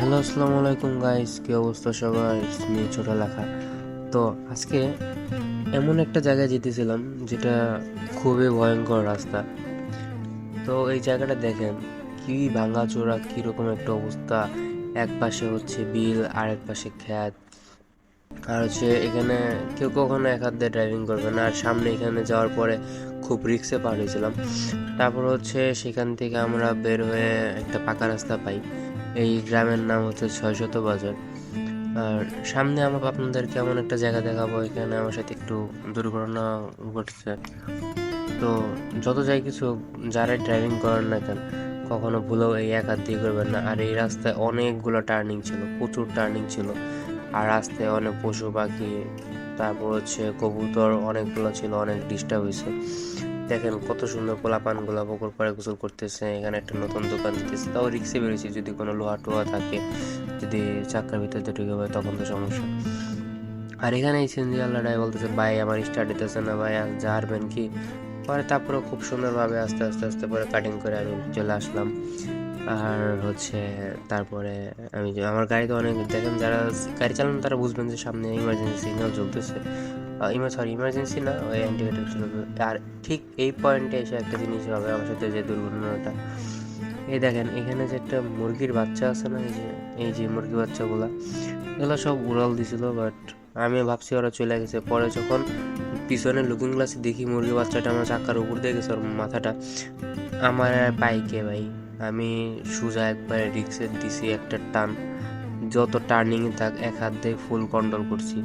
Hello, আসসালামু আলাইকুম guys কি অবস্থা সবার মি ছোট লেখা তো আজকে এমন একটা জায়গায় যেতেছিলাম, যেটা খুবই ভয়ঙ্কর রাস্তা। তো এই জায়গাটা দেখেন, কি ভাঙাচোরা, কীরকম একটা অবস্থা। এক পাশে হচ্ছে বিল আর এক পাশে খ্যাত আর হচ্ছে এখানে কেউ কখনো এক হাত দিয়ে ড্রাইভিং করবে না। আর সামনে এখানে যাওয়ার পরে খুব রিক্সে পার হয়েছিলাম। তারপর হচ্ছে সেখান থেকে আমরা বের হয়ে একটা পাকা রাস্তা পাই। এই গ্রামের নাম হচ্ছে ছয়শত বাজার। আর সামনে আমাকে আপনাদেরকে এমন একটা জায়গা দেখাবো, এখানে আমার সাথে একটু দুর্ঘটনা ঘটছে। তো যত যাই কিছু যারাই ড্রাইভিং করেন না কেন, কখনো ভুলেও এই এক হাত দিয়ে করবেন না। আর এই রাস্তায় অনেকগুলো টার্নিং ছিল, প্রচুর টার্নিং ছিল। আর রাস্তায় অনেক পশু পাখি, তারপর হচ্ছে কবুতর অনেকগুলো ছিল, অনেক ডিস্টার্ব হয়েছে। দেখেন কত সুন্দর পোলাপানগুলো পুকুর পাড়ে গোসল করতেছে, এখানে একটা নতুন দোকান দিতেছে। তাও রিক্সে বেরিয়েছি যদি কোনো লোহা টোহা থাকে, যদি চাক্কার ভিতরে ঢুকে পড়ে, তখন তো সমস্যা। আর এখানে এই আল্লাহটাই বলতেছে, ভাই, আমার স্টার্ট দিতেছে না, ভাই, আর যারবেন কি? পরে তারপরে খুব সুন্দরভাবে আস্তে আস্তে আস্তে পরে কাটিং করে আমি চলে আসলাম। আর হচ্ছে তারপরে আমি যে- আমার গাড়িতে অনেক, দেখেন যারা গাড়ি চালান, তারা বুঝবেন যে সামনে ইমার্জেন্সি সিগন্যাল চলতেছে সরি ইমার্জেন্সি না, ওই ইন্ডিকেটার চলবে আর ঠিক এই পয়েন্টে এসে একটা জিনিস হবে আমার সাথে, যে দুর্ঘটনাটা। এই দেখেন, এখানে যে একটা মুরগির বাচ্চা আছে না, এই যে এই যে মুরগি বাচ্চাগুলা, এগুলো সব উড়াল দিছিল বাট আমি ভাবছি ওরা চলে গেছে। পরে যখন পিছনে লুকিং গ্লাসে দেখি মুরগি বাচ্চাটা আমার চাকার উপর দিয়ে গেছে, ওর মাথাটা, আমার বাইকে ভাই, আমি সোজা একবারে রিক্সের দিছি একটা টান। যত টার্নিং থাক, এক হাত দিয়ে ফুল কন্ট্রোল করছি।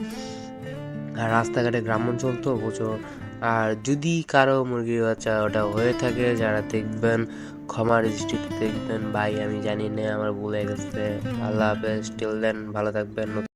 আর রাস্তাঘাটে গ্রাম অঞ্চল তো প্রচুর। আর যদি কারও মুরগির বাচ্চা ওটা হয়ে থাকে, যারা দেখবেন, ক্ষমা রেজিস্ট্রিতে দেখবেন, ভাই, আমি জানি না, আমার ভুলে গেছে। আল্লাহ হাফেজ টিল দেন ভালো থাকবেন।